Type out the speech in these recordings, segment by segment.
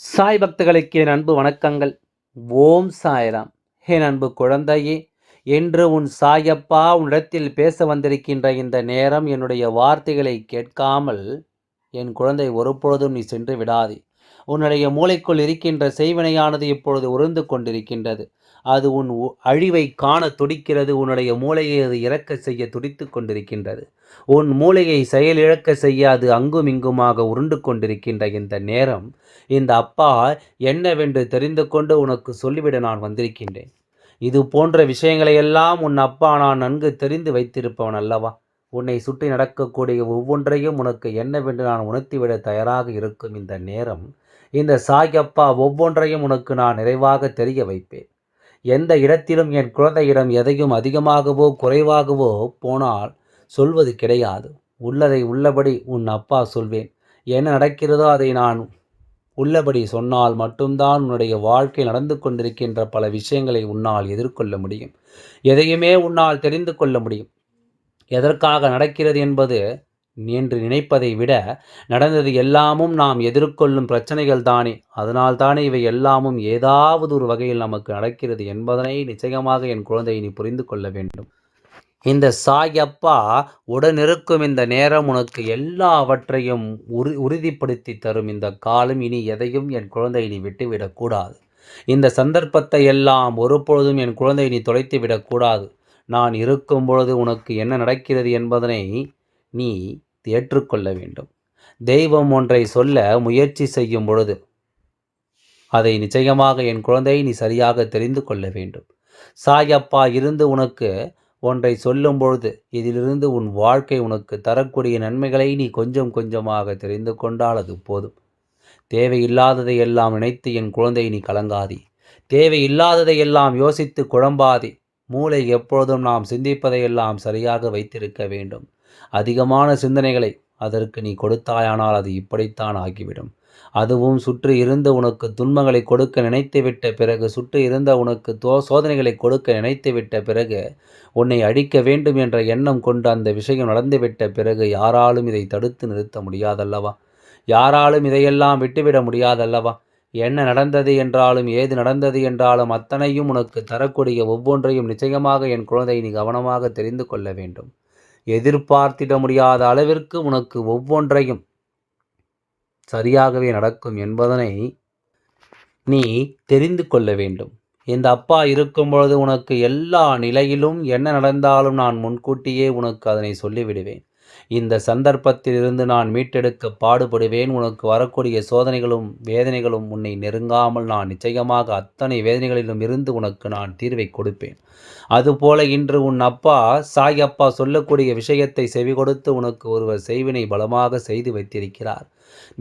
சாய் பக்தர்களுக்கு என் அன்பு வணக்கங்கள். ஓம் சாய்ராம். என் அன்பு குழந்தையே என்று உன் சாயப்பா உன்னிடத்தில் பேச வந்திருக்கின்ற இந்த நேரம் என்னுடைய வார்த்தைகளை கேட்காமல் என் குழந்தை ஒருபொழுதும் நீ சென்று விடாதே. உன்னுடைய மூளைக்குள் இருக்கின்ற செய்வினையானது இப்பொழுது உருந்து கொண்டிருக்கின்றது. அது உன் அழிவை காண துடிக்கிறது உன்னுடைய மூளையை அது இறக்க செய்ய துடித்து கொண்டிருக்கின்றது. உன் மூளையை செயலிழக்க செய்ய அது அங்கும் இங்குமாக உருண்டு கொண்டிருக்கின்ற இந்த நேரம் இந்த அப்பா என்னவென்று தெரிந்து கொண்டு உனக்கு சொல்லிவிட நான் வந்திருக்கின்றேன். இது போன்ற விஷயங்களை எல்லாம் உன் அப்பா நான் நன்கு தெரிந்து வைத்திருப்பவன் அல்லவா? உன்னை சுற்றி நடக்கக்கூடிய ஒவ்வொன்றையும் உனக்கு என்னவென்று நான் உணர்த்திவிட தயாராக இருக்கும் இந்த நேரம். இந்த சாயப்பா ஒவ்வொன்றையும் உனக்கு நான் நிறைவாக தெரிய வைப்பேன். எந்த இடத்திலும் என் குழந்தையிடம் எதையும் அதிகமாகவோ குறைவாகவோ போனால் சொல்வது கிடையாது. உள்ளதை உள்ளபடி உன் அப்பா சொல்வேன். என்ன நடக்கிறதோ அதை நான் உள்ளபடி சொன்னால் மட்டும்தான் உன்னுடைய வாழ்க்கை நடந்து கொண்டிருக்கின்ற பல விஷயங்களை உன்னால் எதிர்கொள்ள முடியும். எதையுமே உன்னால் தெரிந்து கொள்ள முடியும். எதற்காக நடக்கிறது என்பது என்று நினைப்பதை விட நடந்தது எல்லாமும் நாம் எதிர்கொள்ளும் பிரச்சனைகள் தானே. அதனால் தானே இவை எல்லாமும் ஏதாவது ஒரு வகையில் நமக்கு நடக்கிறது என்பதனை நிச்சயமாக என் குழந்தையை நீ புரிந்து கொள்ள வேண்டும். இந்த சாயப்பா உடனிருக்கும் இந்த நேரம் உனக்கு எல்லாவற்றையும் உறு உறுதிப்படுத்தி தரும். இந்த காலம் இனி எதையும் என் குழந்தை நீ விட்டுவிடக்கூடாது இந்த சந்தர்ப்பத்தை எல்லாம் ஒருபொழுதும் என் குழந்தை நீ தொலைத்து விடக்கூடாது நான் இருக்கும் பொழுது உனக்கு என்ன நடக்கிறது என்பதனை நீ ஏற்றுக்கொள்ள வேண்டும். தெய்வம் ஒன்றை சொல்ல முயற்சி செய்யும் பொழுது அதை நிச்சயமாக என் குழந்தை நீ சரியாக தெரிந்து கொள்ள வேண்டும். சாயப்பா இருந்து உனக்கு ஒன்றை சொல்லும் பொழுது இதிலிருந்து உன் வாழ்க்கை உனக்கு தரக்கூடிய நன்மைகளை நீ கொஞ்சம் கொஞ்சமாக தெரிந்து கொண்டால் அது போதும். தேவையில்லாததை எல்லாம் நினைத்து என் குழந்தை நீ கலங்காதி. தேவையில்லாததை எல்லாம் யோசித்து குழம்பாதி. மூளை எப்பொழுதும் நாம் சிந்திப்பதையெல்லாம் சரியாக வைத்திருக்க வேண்டும். அதிகமான சிந்தனைகளை அதற்கு நீ கொடுத்தாயானால் அது இப்படித்தான் ஆகிவிடும். அதுவும் சுற்றி இருந்த உனக்கு துன்பங்களை கொடுக்க நினைத்துவிட்ட பிறகு சுற்றி இருந்த உனக்கு தோ சோதனைகளை கொடுக்க நினைத்துவிட்ட பிறகு உன்னை அழிக்க வேண்டும் என்ற எண்ணம் கொண்டு அந்த விஷயம் நடந்துவிட்ட பிறகு யாராலும் இதை தடுத்து நிறுத்த முடியாதல்லவா? யாராலும் இதையெல்லாம் விட்டுவிட முடியாதல்லவா? என்ன நடந்தது என்றாலும் ஏது நடந்தது என்றாலும் அத்தனையும் உனக்கு தரக்கூடிய ஒவ்வொன்றையும் நிச்சயமாக என் குழந்தை நீ கவனமாக தெரிந்து கொள்ள வேண்டும். எதிர்பார்த்திட முடியாத அளவிற்கு உனக்கு ஒவ்வொன்றையும் சரியாகவே நடக்கும் என்பதனை நீ தெரிந்து கொள்ள வேண்டும். இந்த அப்பா இருக்கும் பொழுது உனக்கு எல்லா நிலையிலும் என்ன நடந்தாலும் நான் முன்கூட்டியே உனக்கு அதனை சொல்லிவிடுவேன். இந்த சந்தர்ப்பத்திலிருந்து நான் மீட்டெடுக்க பாடுபடுவேன். உனக்கு வரக்கூடிய சோதனைகளும் வேதனைகளும் உன்னை நெருங்காமல் நான் நிச்சயமாக அத்தனை வேதனைகளிலும் இருந்து உனக்கு நான் தீர்வை கொடுப்பேன். அதுபோல இன்று உன் அப்பா சாய் அப்பா சொல்லக்கூடிய விஷயத்தை செவி கொடுத்து உனக்கு ஒருவர் செய்வினை பலமாக செய்து வைத்திருக்கிறார்.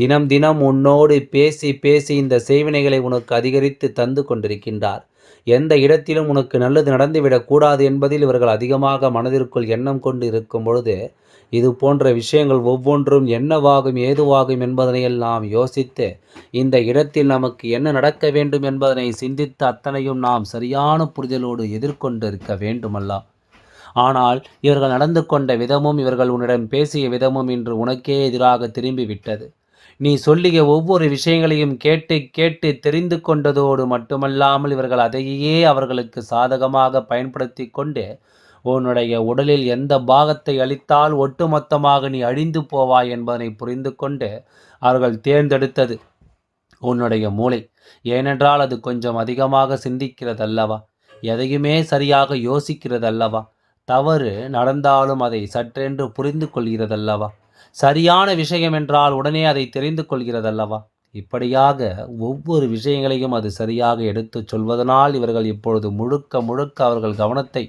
தினம் தினம் உன்னோடு பேசி பேசி இந்த செய்வினைகளை உனக்கு அதிகரித்து தந்து கொண்டிருக்கின்றார். எந்த இடத்திலும் உனக்கு நல்லது நடந்துவிடக்கூடாது என்பதில் இவர்கள் அதிகமாக மனதிற்குள் எண்ணம் கொண்டு இருக்கும் பொழுது இது போன்ற விஷயங்கள் ஒவ்வொன்றும் என்னவாகும் ஏதுவாகும் என்பதனையெல்லாம் யோசித்து இந்த இடத்தில் நமக்கு என்ன நடக்க வேண்டும் என்பதனை சிந்தித்து அத்தனையும் நாம் சரியான புரிதலோடு எதிர்கொண்டு இருக்க வேண்டுமல்லா. ஆனால் இவர்கள் நடந்து கொண்ட விதமும் இவர்கள் உன்னிடம் பேசிய விதமும் இன்று உனக்கே எதிராக திரும்பிவிட்டது நீ சொல்லிய ஒவ்வொரு விஷயங்களையும் கேட்டு கேட்டு தெரிந்து கொண்டதோடு மட்டுமல்லாமல் இவர்கள் அதையே அவர்களுக்கு சாதகமாக பயன்படுத்தி கொண்டு உன்னுடைய உடலில் எந்த பாகத்தை அளித்தால் ஒட்டுமொத்தமாக நீ அழிந்து போவாய் என்பதனை புரிந்து கொண்டு அவர்கள் தேர்ந்தெடுத்தது உன்னுடைய மூளை. ஏனென்றால் அது கொஞ்சம் அதிகமாக சிந்திக்கிறதல்லவா? எதையுமே சரியாக யோசிக்கிறதல்லவா? தவறு நடந்தாலும் அதை சற்றென்று புரிந்து கொள்கிறதல்லவா? சரியான விஷயம் என்றால் உடனே அதை தெரிந்து கொள்கிறதல்லவா? இப்படியாக ஒவ்வொரு விஷயங்களையும் அது சரியாக எடுத்துச் சொல்வதனால் இவர்கள் இப்பொழுது முழுக்க முழுக்க அவர்கள் கவனத்தை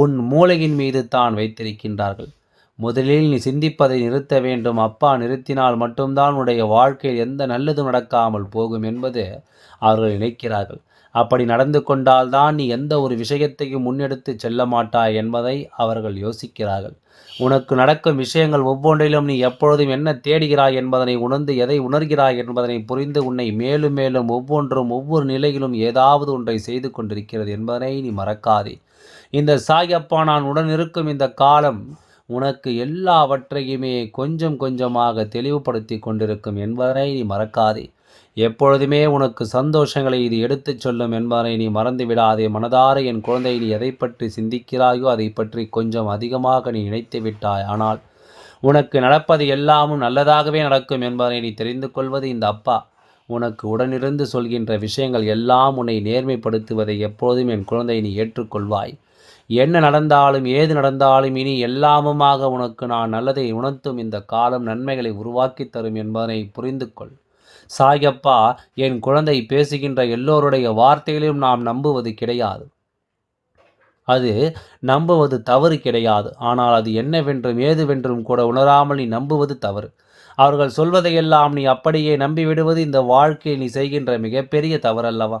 உன் மூளையின் மீது தான் வைத்திருக்கின்றார்கள். முதலில் நீ சிந்திப்பதை நிறுத்த வேண்டும். அப்பா நிறுத்தினால் மட்டும்தான் உன்னுடைய வாழ்க்கையில் எந்த நல்லதும் நடக்காமல் போகும் என்பது அவர்கள் நினைக்கிறார்கள். அப்படி நடந்து கொண்டால்தான் நீ எந்த ஒரு விஷயத்தையும் முன்னெடுத்து செல்ல மாட்டாய் என்பதை அவர்கள் யோசிக்கிறார்கள். உனக்கு நடக்கும் விஷயங்கள் ஒவ்வொன்றிலும் நீ எப்பொழுதும் என்ன தேடுகிறாய் என்பதனை உணர்ந்து எதை உணர்கிறாய் என்பதனை புரிந்து உன்னை மேலும் மேலும் ஒவ்வொன்றும் ஒவ்வொரு நிலையிலும் ஏதாவது ஒன்றை செய்து கொண்டிருக்கிறது என்பதனை நீ மறக்காதே. இந்த சாயப்பா நான் உடன் இருக்கும் இந்த காலம் உனக்கு எல்லாவற்றையுமே கொஞ்சம் கொஞ்சமாக தெளிவுபடுத்தி கொண்டிருக்கும் என்பதனை நீ மறக்காதே. எப்பொழுதுமே உனக்கு சந்தோஷங்களை இது எடுத்துச் சொல்லும் என்பதனை நீ மறந்து விடாதே மனதார என் குழந்தை நீ எதை பற்றி சிந்திக்கிறாயோ அதை பற்றி கொஞ்சம் அதிகமாக நீ நினைத்து விட்டாய். ஆனால் உனக்கு நடப்பது எல்லாமும் நல்லதாகவே நடக்கும் என்பதை நீ தெரிந்து கொள்வது இந்த அப்பா. உனக்கு உடனிருந்து சொல்கின்ற விஷயங்கள் எல்லாம் உன்னை நேர்மைப்படுத்துவதை எப்போதும் என் குழந்தை நீ ஏற்றுக்கொள்வாய். என்ன நடந்தாலும் ஏது நடந்தாலும் இனி எல்லாமுமாக உனக்கு நான் நல்லதை உணர்த்தும் இந்த காலம் நன்மைகளை உருவாக்கி தரும் என்பதனை புரிந்து கொள் சாயப்பா என் குழந்தை பேசுகின்ற எல்லோருடைய வார்த்தைகளையும் நாம் நம்புவது கிடையாது. அது நம்புவது தவறு கிடையாது. ஆனால் அது என்னவென்றும் ஏதுவென்றும் கூட உணராமல் நீ நம்புவது தவறு. அவர்கள் சொல்வதையெல்லாம் நீ அப்படியே நம்பிவிடுவது இந்த வாழ்க்கையில் நீ செய்கின்ற மிகப்பெரிய தவறல்லவா?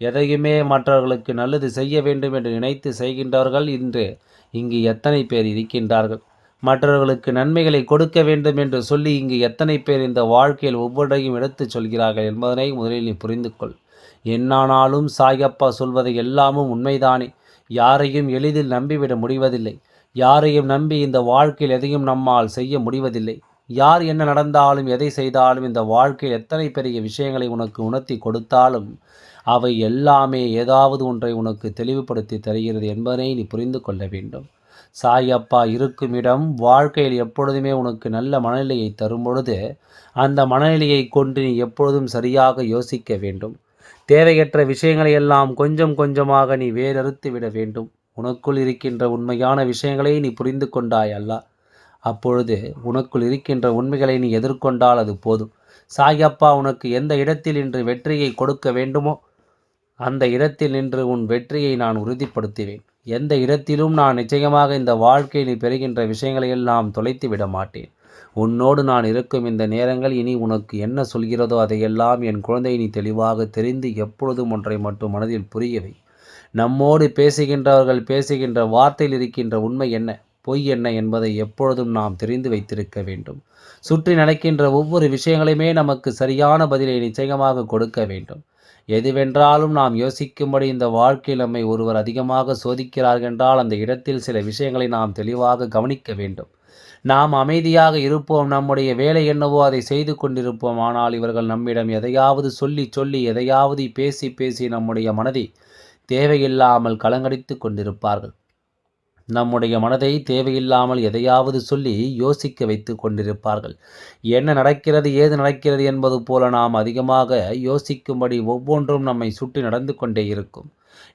எதையுமே மற்றவர்களுக்கு நல்லது செய்ய வேண்டும் என்று நினைத்து செய்கின்றவர்கள் இன்று இங்கு எத்தனை பேர் இருக்கின்றார்கள்? மற்றவர்களுக்கு நன்மைகளை கொடுக்க வேண்டும் என்று சொல்லி இங்கு எத்தனை பேர் இந்த வாழ்க்கையில் ஒவ்வொன்றையும் எடுத்துச் சொல்கிறார்கள் என்பதனை முதலில் நீ புரிந்து கொள் என்னானாலும் சாயப்பா சொல்வதை எல்லாமும் உண்மைதானே. யாரையும் எளிதில் நம்பிவிட முடிவதில்லை. யாரையும் நம்பி இந்த வாழ்க்கையில் எதையும் நம்மால் செய்ய முடிவதில்லை. யார் என்ன நடந்தாலும் எதை செய்தாலும் இந்த வாழ்க்கையில் எத்தனை பெரிய விஷயங்களை உனக்கு உணர்த்தி கொடுத்தாலும் அவை எல்லாமே ஏதாவது ஒன்றை உனக்கு தெளிவுபடுத்தி தருகிறது என்பதை நீ புரிந்து கொள்ள வேண்டும். சாயப்பா இருக்கும் இடம் வாழ்க்கையில் எப்பொழுதுமே உனக்கு நல்ல மனநிலையை தரும் பொழுது அந்த மனநிலையை கொண்டு நீ எப்பொழுதும் சரியாக யோசிக்க வேண்டும். தேவையற்ற விஷயங்களை எல்லாம் கொஞ்சம் கொஞ்சமாக நீ வேறறுத்து விட வேண்டும். உனக்குள் இருக்கின்ற உண்மையான விஷயங்களை நீ புரிந்து கொண்டாய் அல்ல. அப்பொழுது உனக்குள் இருக்கின்ற உண்மைகளை நீ எதிர்கொண்டால் அது போதும். சாயப்பா உனக்கு எந்த இடத்தில் இன்று வெற்றியை கொடுக்க வேண்டுமோ அந்த இடத்தில் நின்று உன் வெற்றியை நான் உறுதிப்படுத்துவேன். எந்த இடத்திலும் நான் நிச்சயமாக இந்த வாழ்க்கையில் பெறுகின்ற விஷயங்களை எல்லாம் தொலைத்து விட மாட்டேன். உன்னோடு நான் இருக்கும் இந்த நேரங்கள் இனி உனக்கு என்ன சொல்கிறதோ அதையெல்லாம் என் குழந்தை நீ தெளிவாக தெரிந்து எப்பொழுதும் ஒன்றை மட்டும் மனதில் புரியவை. நம்மோடு பேசுகின்றவர்கள் பேசுகின்ற வார்த்தையில் இருக்கின்ற உண்மை என்ன? பொய் என்ன என்பதை எப்பொழுதும் நாம் தெரிந்து வைத்திருக்க வேண்டும். சுற்றி நடக்கின்ற ஒவ்வொரு விஷயங்களையுமே நமக்கு சரியான பதிலை நிச்சயமாக கொடுக்க வேண்டும். எதுவென்றாலும் நாம் யோசிக்கும்படி இந்த வாழ்க்கையில் நம்மை ஒருவர் அதிகமாக சோதிக்கிறார்கள் என்றால் அந்த இடத்தில் சில விஷயங்களை நாம் தெளிவாக கவனிக்க வேண்டும். நாம் அமைதியாக இருப்போம் நம்முடைய வேலை என்னவோ அதை செய்து கொண்டிருப்போம். ஆனால் இவர்கள் நம்மிடம் எதையாவது சொல்லி சொல்லி எதையாவது பேசி பேசி நம்முடைய மனதை தேவையில்லாமல் கலங்கடித்து கொண்டிருப்பார்கள். நம்முடைய மனதை தேவையில்லாமல் எதையாவது சொல்லி யோசிக்க வைத்து கொண்டிருப்பார்கள். என்ன நடக்கிறது ஏது நடக்கிறது என்பது போல நாம் அதிகமாக யோசிக்கும்படி ஒவ்வொன்றும் நம்மை சுற்றி நடந்து கொண்டே இருக்கும்.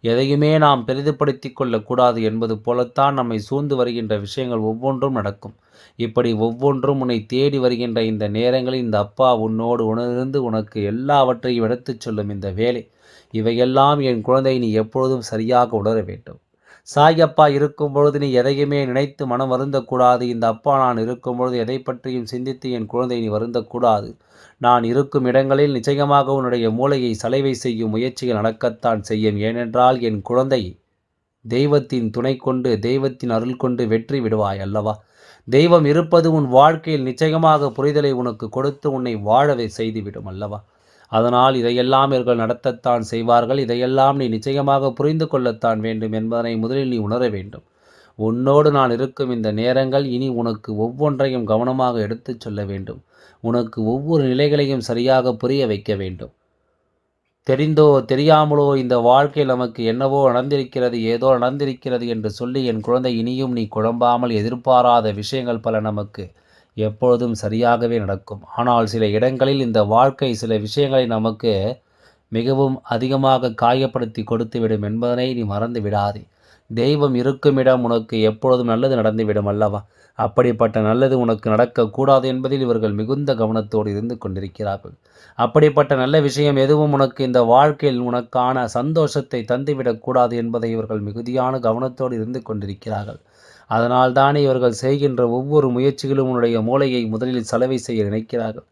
எதையுமே நாம் பெரிதுபடுத்தி கொள்ளக்கூடாது என்பது போலத்தான் நம்மை சூழ்ந்து வருகின்ற விஷயங்கள் ஒவ்வொன்றும் நடக்கும். இப்படி ஒவ்வொன்றும் உன்னை தேடி வருகின்ற இந்த நேரங்களில் இந்த அப்பா உன்னோடு உணர்ந்து உனக்கு எல்லாவற்றையும் எடுத்துச் சொல்லும் இந்த வேலை. இவையெல்லாம் என் குழந்தை நீ எப்பொழுதும் சரியாக உணர வேண்டும். சாயப்பா இருக்கும் பொழுது நீ எதையுமே நினைத்து மனம் வருந்தக்கூடாது. இந்த அப்பா நான் இருக்கும் பொழுது எதை பற்றியும் சிந்தித்து என் குழந்தை நீ வருந்தக்கூடாது. நான் இருக்கும் இடங்களில் நிச்சயமாக உன்னுடைய மூளையை சலைவை செய்யும் முயற்சிகள் நடக்கத்தான் செய்யும். ஏனென்றால் என் குழந்தை தெய்வத்தின் துணை கொண்டு தெய்வத்தின் அருள் கொண்டு வெற்றி விடுவாய் அல்லவா? தெய்வம் இருப்பது உன் வாழ்க்கையில் நிச்சயமாக புரிதலை உனக்கு கொடுத்து உன்னை வாழவே செய்துவிடும் அல்லவா? அதனால் இதையெல்லாம் இவர்கள் நடத்தத்தான் செய்வார்கள். இதையெல்லாம் நீ நிச்சயமாக புரிந்து கொள்ளத்தான் வேண்டும் என்பதனை முதலில் நீ உணர வேண்டும். உன்னோடு நான் இருக்கும் இந்த நேரங்கள் இனி உனக்கு ஒவ்வொன்றையும் கவனமாக எடுத்துச் சொல்ல வேண்டும். உனக்கு ஒவ்வொரு நிலைகளையும் சரியாக புரிய வைக்க வேண்டும். தெரிந்தோ தெரியாமலோ இந்த வாழ்க்கையில் நமக்கு என்னவோ நடந்திருக்கிறது ஏதோ நடந்திருக்கிறது என்று சொல்லி என் குழந்தை இனியும் நீ குழம்பாமல் எதிர்பாராத விஷயங்கள் பல நமக்கு எப்பொழுதும் சரியாகவே நடக்கும். ஆனால் சில இடங்களில் இந்த வாழ்க்கை சில விஷயங்களை நமக்கு மிகவும் அதிகமாக காயப்படுத்தி கொடுத்துவிடும் என்பதனை நீ மறந்து விடாதே. தெய்வம் இருக்கும் இடம் உனக்கு எப்பொழுதும் நல்லது நடந்துவிடும் அல்லவா? அப்படிப்பட்ட நல்லது உனக்கு நடக்கக்கூடாது என்பதில் இவர்கள் மிகுந்த கவனத்தோடு இருந்து கொண்டிருக்கிறார்கள். அப்படிப்பட்ட நல்ல விஷயம் எதுவும் உனக்கு இந்த வாழ்க்கையில் உனக்கான சந்தோஷத்தை தந்துவிடக்கூடாது என்பதை இவர்கள் மிகுதியான கவனத்தோடு இருந்து கொண்டிருக்கிறார்கள். அதனால் தானே இவர்கள் செய்கின்ற ஒவ்வொரு முயற்சிகளும் உன்னுடைய மூளையை முதலில் செலவை செய்ய நினைக்கிறார்கள்.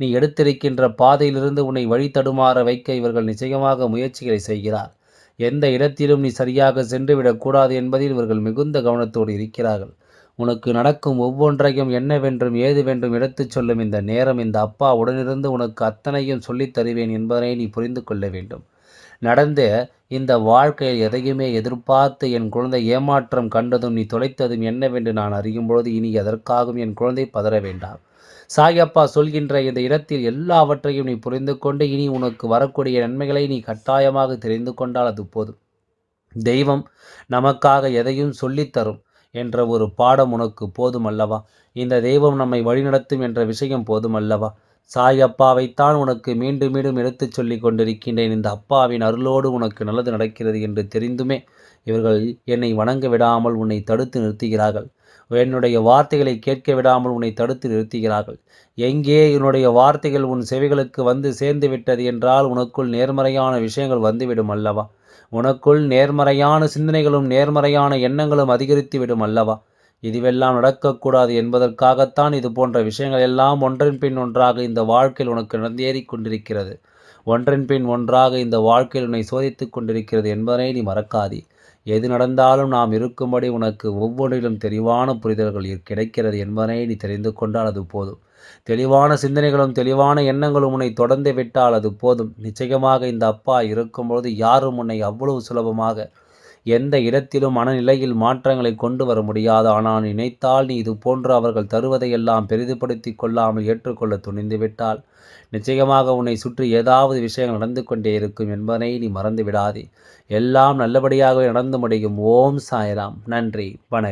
நீ எடுத்திருக்கின்ற பாதையிலிருந்து உன்னை வழி தடுமாற வைக்க இவர்கள் நிச்சயமாக முயற்சிகளை செய்கிறார். எந்த இடத்திலும் நீ சரியாக சென்றுவிடக்கூடாது என்பதில் இவர்கள் மிகுந்த கவனத்தோடு இருக்கிறார்கள். உனக்கு நடக்கும் ஒவ்வொன்றையும் என்னவென்றும் ஏதுவென்றும் எடுத்துச் சொல்லும் இந்த நேரம் இந்த அப்பா உடனிருந்து உனக்கு அத்தனையும் சொல்லித் தருவேன் என்பதனை நீ புரிந்து கொள்ள வேண்டும். நடந்த இந்த வாழ்க்கையில் எதையுமே எதிர்பார்த்து என் குழந்தை ஏமாற்றம் கண்டதும் நீ தொலைத்ததும் என்னவென்று நான் அறியும் பொழுது இனி எதற்காகவும் என் குழந்தை பதற வேண்டாம். சாயப்பா சொல்கின்ற இந்த இடத்தில் எல்லாவற்றையும் நீ புரிந்து கொண்டு இனி உனக்கு வரக்கூடிய நன்மைகளை நீ கட்டாயமாக தெரிந்து கொண்டால் அது போதும். தெய்வம் நமக்காக எதையும் சொல்லித்தரும் என்ற ஒரு பாடம் உனக்கு போதும் அல்லவா இந்த தெய்வம் நம்மை வழிநடத்தும் என்ற விஷயம் போதும் அல்லவா சாய் அப்பாவைத்தான் உனக்கு மீண்டும் மீண்டும் எடுத்துச் சொல்லி கொண்டிருக்கின்றேன். இந்த அப்பாவின் அருளோடு உனக்கு நல்லது நடக்கிறது என்று தெரிந்துமே இவர்கள் என்னை வணங்க விடாமல் உன்னை தடுத்து நிறுத்துகிறார்கள். என்னுடைய வார்த்தைகளை கேட்க விடாமல் உன்னை தடுத்து நிறுத்துகிறார்கள். எங்கே என்னுடைய வார்த்தைகள் உன் செவிகளுக்கு வந்து சேர்ந்து விட்டது என்றால் உனக்குள் நேர்மறையான விஷயங்கள் வந்துவிடும் அல்லவா? உனக்குள் நேர்மறையான சிந்தனைகளும் நேர்மறையான எண்ணங்களும் அதிகரித்து விடும் அல்லவா? இதுவெல்லாம் நடக்கக்கூடாது என்பதற்காகத்தான் இது போன்ற விஷயங்கள் எல்லாம் ஒன்றன் பின் ஒன்றாக இந்த வாழ்க்கையில் உனக்கு நடந்தேறி கொண்டிருக்கிறது. ஒன்றன் பின் ஒன்றாக இந்த வாழ்க்கையில் உன்னை சோதித்து கொண்டிருக்கிறது என்பதனை நீ மறக்காதே. எது நடந்தாலும் நாம் இருக்கும்படி உனக்கு ஒவ்வொன்றிலும் தெளிவான புரிதல்கள் கிடைக்கிறது என்பதனை நீ தெரிந்து கொண்டால் அது போதும். தெளிவான சிந்தனைகளும் தெளிவான எண்ணங்களும் உன்னை தொடர்ந்து விட்டால் அது போதும். நிச்சயமாக இந்த அப்பா இருக்கும்பொழுது யாரும் உன்னை அவ்வளவு சுலபமாக எந்த இடத்திலும் மனநிலையில் மாற்றங்களை கொண்டு வர முடியாது. ஆனால் நினைத்தால் நீ இது போன்று அவர்கள் தருவதையெல்லாம் பெரிதுபடுத்தி கொள்ளாமல் ஏற்றுக்கொள்ள துணிந்துவிட்டால் நிச்சயமாக உன்னை சுற்றி ஏதாவது விஷயங்கள் நடந்து கொண்டே இருக்கும் என்பதனை நீ மறந்து விடாதே. எல்லாம் நல்லபடியாகவே நடந்து முடியும். ஓம் சாய்ராம். நன்றி. வணக்கம்.